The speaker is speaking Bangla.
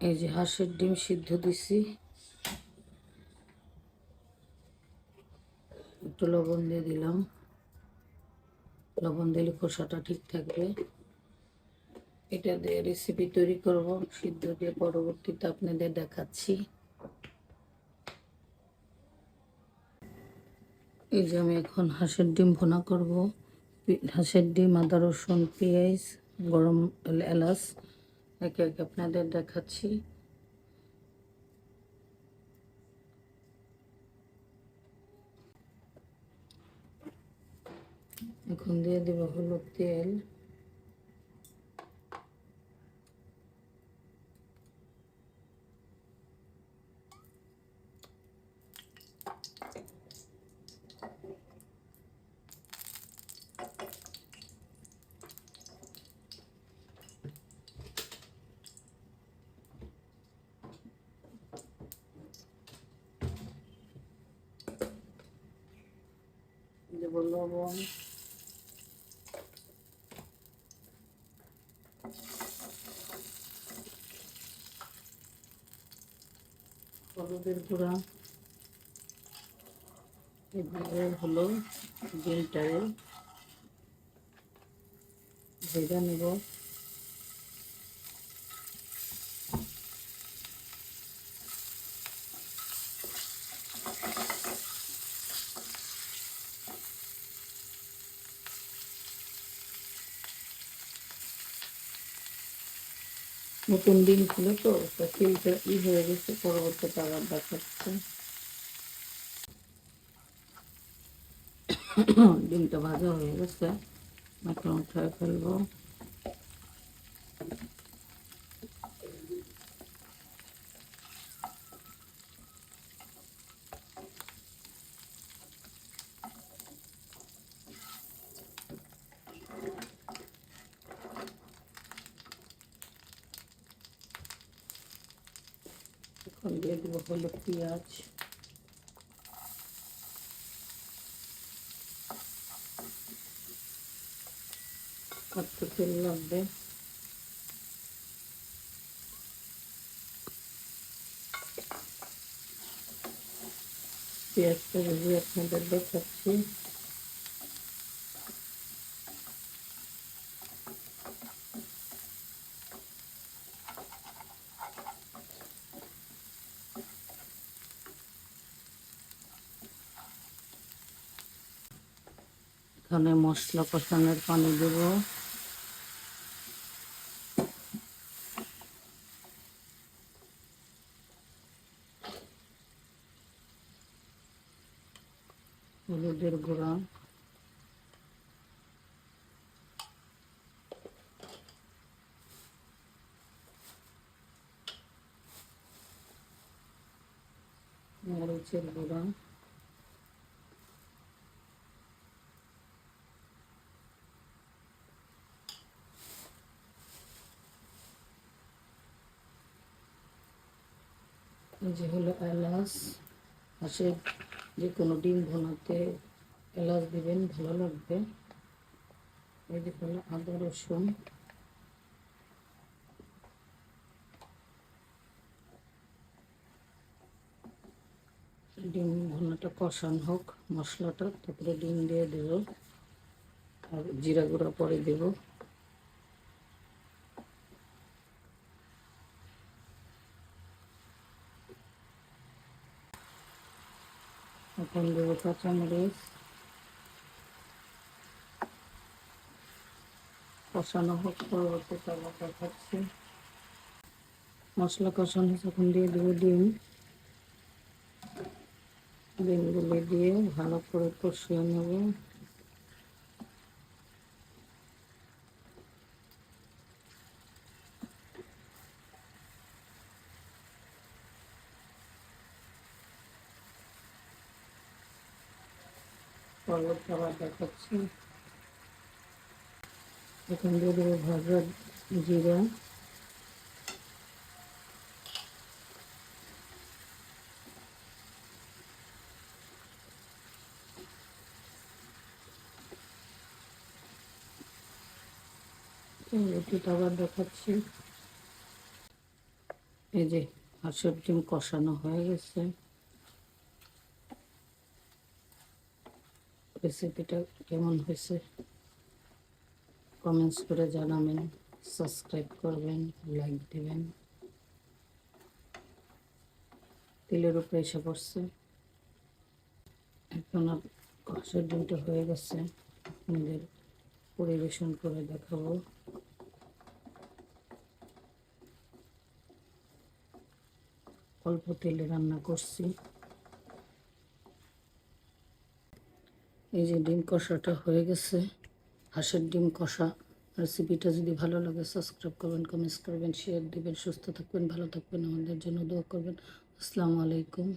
এই যে হাঁসের ডিম সিদ্ধ দিছি। একটু লবণ দিয়ে দিলাম। লবণ দিলে খোসাটা ঠিক থাকবে। এটা দিয়ে রেসিপি তৈরি করব, সিদ্ধ দিয়ে পরবর্তীতে আপনাদের দেখাচ্ছি। এই যে আমি এখন হাঁসের ডিম ভোনা করব। হাঁসের ডিম, আদা, রসুন, পেঁয়াজ, গরম এলাচ একে একে আপনাদের দেখাচ্ছি। এখন দিয়ে দেবো হলুদ তেল। দেব লবণ হলুদের গুঁড়া এভাবে হলো ডিমটারে ভেজা নেব। নতুন দিন ছিল তো তেলটা ই হয়ে গেছে পরবর্তীতে আবার দেখাচ্ছে। ডিমটা ভাজা হয়ে গেছে এখন উঠে ফেলব। এখন দিয়ে দেবো হলো পেঁয়াজ। একটু তেল লাগবে। পেঁয়াজটা ভেজে আপনাদের দেখাচ্ছি। এখানে মশলা কষানোর পানি দেব। হলুদের গুঁড়া। মরিচের গুঁড়া। যে হলো এলাচ হাঁসের যে কোনো ডিম ভোনাতে এলাচ দিবেন, ভালো লাগবে। এই হলো আদা, রসুন। ডিম ভোনাটা কষান হোক, মশলাটা, তারপরে ডিম দিয়ে দেব। আর জিরা গুঁড়া পরে দেব। এখন দেব কাঁচামরিচ। কষানো হোক, পরবর্তী আবার দেখাচ্ছি মশলা কষানো যখন দিয়ে দেবো ডিম। ডিমগুলো দিয়ে ভালো করে কষিয়ে নেব। পরবর্তী আবার দেখাচ্ছি। এখন দিয়ে জিরা। দেখাচ্ছি। এই যে হাঁসের ডিম কষানো হয়ে গেছে। রেসিপিটা কেমন হয়েছে? কমেন্টস করে জানাবেন সাবস্ক্রাইব করবেন লাইক দিবেন। তেলের উপরে এসে পড়ছে। এখন হাঁসের ডিমটা হয়ে গেছে। আপনাদের পরিবেশন করে দেখাবো। অল্প তেলে রান্না করছি। এই যে ডিম কষাটা হয়ে গেছে। হাঁসের ডিম কষা। রেসিপিটা যদি ভালো লাগে, সাবস্ক্রাইব করবেন, কমেন্টস করবেন শেয়ার দেবেন। সুস্থ থাকবেন, ভালো থাকবেন। আমাদের জন্য দোয়া করবেন। আসসালামু আলাইকুম।